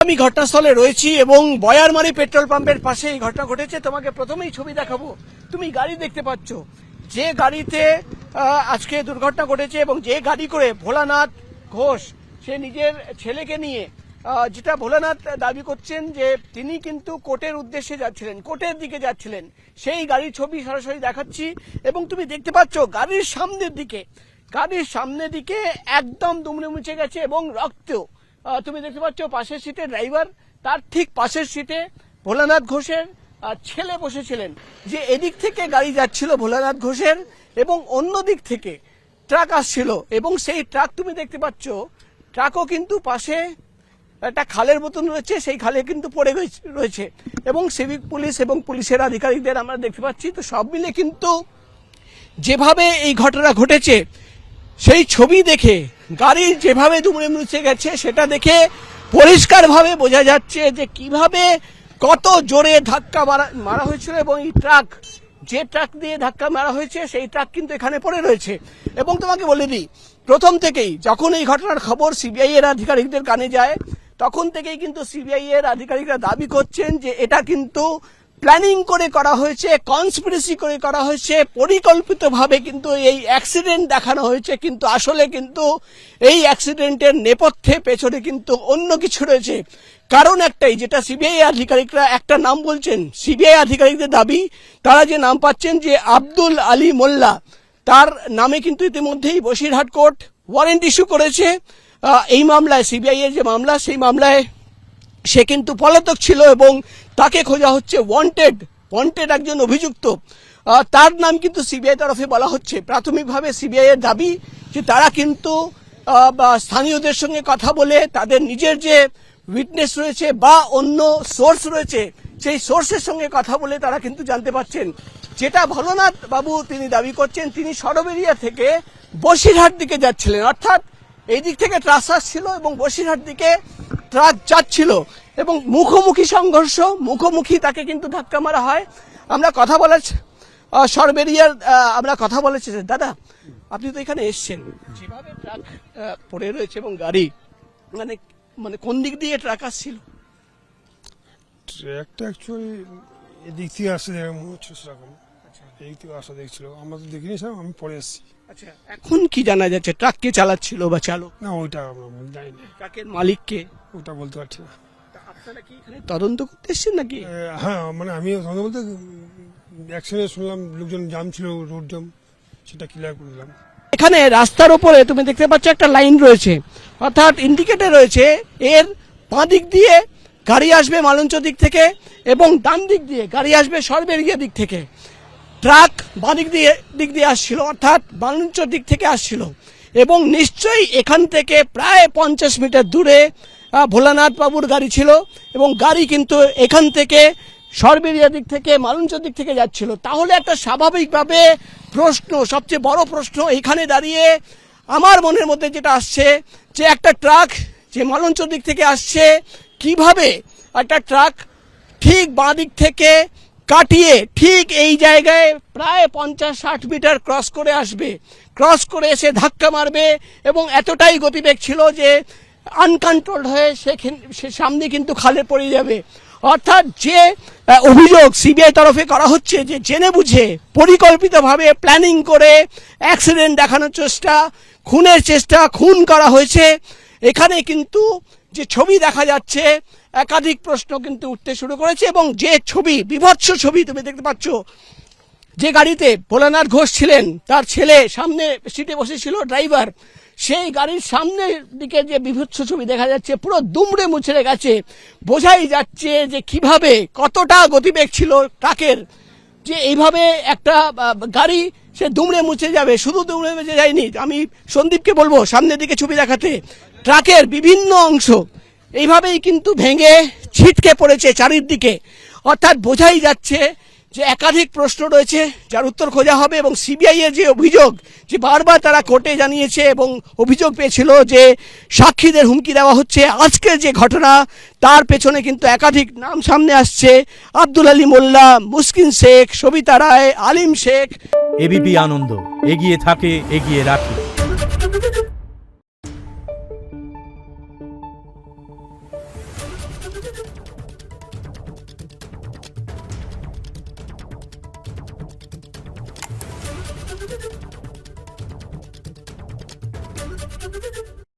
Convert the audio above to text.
আমি ঘটনাস্থলে রয়েছি এবং বয়ারমারি পেট্রোল পাম্পের পাশে এই ঘটনা ঘটেছে। তোমাকে প্রথমেই ছবি দেখাবো। তুমি গাড়ি দেখতে পাচ্ছ। যে গাড়িতে আজকে দুর্ঘটনা ঘটেছে এবং যে গাড়ি করে ভোলানাথ ঘোষ সে নিজের ছেলেকে নিয়ে যেটা ভোলানাথ দাবি করছেন যে তিনি কিন্তু কোর্টের উদ্দেশ্যে যাচ্ছিলেন কোর্টের দিকে যাচ্ছিলেন। সেই গাড়ির ছবি সরাসরি দেখাচ্ছি এবং তুমি দেখতে পাচ্ছ গাড়ির সামনের দিকে গাড়ির সামনের দিকে একদম দুমড়ে মুছে গেছে এবং রক্ত আহ, তুমি দেখতে পাচ্ছ পাশের সিটে ড্রাইভার, তার ঠিক পাশের সিটে ভোলানাথ ঘোষের ছেলে বসেছিলেন। যে এদিক থেকে গাড়ি যাচ্ছিল ভোলানাথ ঘোষের এবং অন্য দিক থেকে ট্রাক আসছিল এবং সেই ট্রাক তুমি দেখতে পাচ্ছ, ট্রাকও কিন্তু পাশে একটা খালের মতন রয়েছে, সেই খালে কিন্তু পড়ে রয়েছে। এবং সিভিক পুলিশ এবং পুলিশের আধিকারিকদের আমরা দেখতে পাচ্ছি, তো সব মিলে কিন্তু যেভাবে এই ঘটনা ঘটেছে সেই ছবি দেখে গাড়ি যেভাবে দুমড়ে মুছে গেছে, সেটা দেখে পরিষ্কারভাবে বোঝা যাচ্ছে যে কীভাবে কত জোরে ধাক্কা মারা মারা হয়েছিল এবং এই ট্রাক, যে ট্রাক দিয়ে ধাক্কা মারা হয়েছে, সেই ট্রাক কিন্তু এখানে পড়ে রয়েছে। এবং তোমাকে বলে দিই, প্রথম থেকেই যখন এই ঘটনার খবর সিবিআই এর আধিকারিকদের কানে যায়, তখন থেকেই কিন্তু সিবিআই এর আধিকারিকরা দাবি করছেন যে এটা কিন্তু প্ল্যানিং করে করা হয়েছে কনস্পিরেসি করে করা হয়েছে, পরিকল্পিতভাবে কিন্তু এই অ্যাক্সিডেন্ট দেখানো হয়েছে, কিন্তু আসলে কিন্তু এই অ্যাক্সিডেন্টের নেপথ্যে পেছনে কিন্তু অন্য কিছু রয়েছে। কারণ একটাই, যেটা সিবিআই আধিকারিকরা একটা নাম বলছেন সিবিআই আধিকারিকদের দাবি, তারা যে নাম পাচ্ছেন যে আব্দুল আলী মোল্লা, তার নামে কিন্তু ইতিমধ্যেই বসিরহাট কোর্ট ওয়ারেন্ট ইস্যু করেছে। এই মামলায় সিবিআই এর যে মামলা, সেই মামলায় সে কিন্তু পলাতক ছিল এবং তাকে খোঁজা হচ্ছে ওয়ান্টেড ওয়ান্টেড একজন অভিযুক্ত। তার নাম কিন্তু সিবিআই তরফে বলা হচ্ছে। প্রাথমিকভাবে সিবিআই এর দাবি যে তারা কিন্তু স্থানীয়দের সঙ্গে কথা বলে তাদের নিজের যে উইটনেস রয়েছে বা অন্য সোর্স রয়েছে, সেই সোর্সের সঙ্গে কথা বলে তারা কিন্তু জানতে পারছেন। যেটা ভোলনাথ বাবু তিনি দাবি করছেন, তিনি সরবেরিয়া থেকে বসিরহাট দিকে যাচ্ছিলেন। অর্থাৎ এই দিক থেকে ট্রাক ছিল এবং বসিরহাট দিকে ট্রাক যাচ্ছিল এবং মুখোমুখি সংঘর্ষ, মুখোমুখি তাকে কিন্তু ধাক্কা মারা হয়। আমরা কথা বলার সরবেরিয়ার আমরা কথা বলেছি দাদা, আপনি তো এখানে এসছেন। যেভাবে ট্রাক পড়ে রয়েছে এবং গাড়ি মানে মানে কোন দিক দিয়ে ট্রাক আসছিল? ট্র্যাকটা অ্যাকচুয়ালি এদিক থেকে আসছে মনে হচ্ছে সেরকম। এদিক থেকে আসা দেখছিল। আমরা তো দেখিনি আমি পরে এসেছি। আচ্ছা এখন কি জানা যাচ্ছে? ট্রাক কে চালাচ্ছিল বা চালক? না ওইটা আমরা জানি না। ট্রাকের মালিককে ওটা বলতে পারছি না। আপনারা কি এখানে তদন্ত করতে এসছেন নাকি? হ্যাঁ মানে আমি কথা বলতে একসঙ্গে শুনলাম লোকজন জাম ছিল রোড জাম সেটা ক্লিয়ার করে দিলাম। এখানে রাস্তার উপরে তুমি দেখতে পাচ্ছ একটা লাইন রয়েছে। অর্থাৎ ইন্ডিকেটর রয়েছে এর বাঁ দিক দিয়ে গাড়ি আসবে মালঞ্চ দিক থেকে এবং ডান দিক দিয়ে গাড়ি আসবে সরবেরিয়া দিক থেকে। ট্রাক বাঁ দিক দিয়ে দিক দিয়ে আসছিল, অর্থাৎ মালঞ্চ দিক থেকে আসছিল। এবং নিশ্চয়ই এখান থেকে প্রায় পঞ্চাশ মিটার দূরে ভোলানাথ বাবুর গাড়ি ছিল এবং গাড়ি কিন্তু এখান থেকে সরবেরিয়া দিক থেকে, মালঞ্চ দিক থেকে যাচ্ছিল। তাহলে একটা স্বাভাবিকভাবে প্রশ্ন, সবচেয়ে বড় প্রশ্ন এখানে দাঁড়িয়ে আমার মনের মধ্যে যেটা আসছে, যে একটা ট্রাক যে মালঞ্চ দিক থেকে আসছে, কীভাবে একটা ট্রাক ঠিক বাঁ দিক থেকে কাটিয়ে ঠিক এই জায়গায় প্রায় পঞ্চাশ ষাট মিটার ক্রস করে আসবে। ক্রস করে এসে ধাক্কা মারবে এবং এতটাই গতিবেগ ছিল যে আনকন্ট্রোলড হয়ে সে সামনে কিন্তু খালে পড়ে যাবে। অর্থাৎ যে অভিযোগ সিবিআই তরফে করা হচ্ছে যে জেনে বুঝে, পরিকল্পিতভাবে প্ল্যানিং করে অ্যাক্সিডেন্ট দেখানোর চেষ্টা, খুনের চেষ্টা, খুন করা হয়েছে। এখানে কিন্তু যে ছবি দেখা যাচ্ছে একাধিক প্রশ্ন কিন্তু উঠতে শুরু করেছে এবং যে ছবি, বিভৎস ছবি তুমি দেখতে পাচ্ছ, যে গাড়িতে ভোলানাথ ঘোষ ছিলেন, তার ছেলে সামনে সিটে বসেছিল, ড্রাইভার, সেই গাড়ির সামনের দিকে যে বিভৎস ছবি দেখা যাচ্ছে, পুরো দুমড়ে মুচড়ে গেছে। বোঝাই যাচ্ছে যে কীভাবে, কতটা গতিবেগ ছিল ট্রাকের, যে এইভাবে একটা গাড়ি সে দুমড়ে মুছে যাবে, শুধু দুমড়ে মুছে যায়নি, আমি সন্দীপকে বলব সামনের দিকে ছবি দেখাতে, ট্রাকের বিভিন্ন অংশ এইভাবেই কিন্তু ভেঙে ছিটকে পড়েছে চারিদিকে। অর্থাৎ বোঝাই যাচ্ছে যে একাধিক প্রশ্ন রয়েছে যার উত্তর খোঁজা হবে এবং সিবিআই এর যে অভিযোগ যে বারবার তারা কোর্টে জানিয়েছে এবং অভিযোগ পেয়েছিল যে সাক্ষীদের হুমকি দেওয়া হচ্ছে, আজকের যে ঘটনা তার পেছনে কিন্তু একাধিক নাম সামনে আসছে। আব্দুল আলী মোল্লা, মুসকিন শেখ, সবিতা রায়, আলিম শেখ। এবিপি আনন্দ, এগিয়ে থাকে, এগিয়ে রাখে।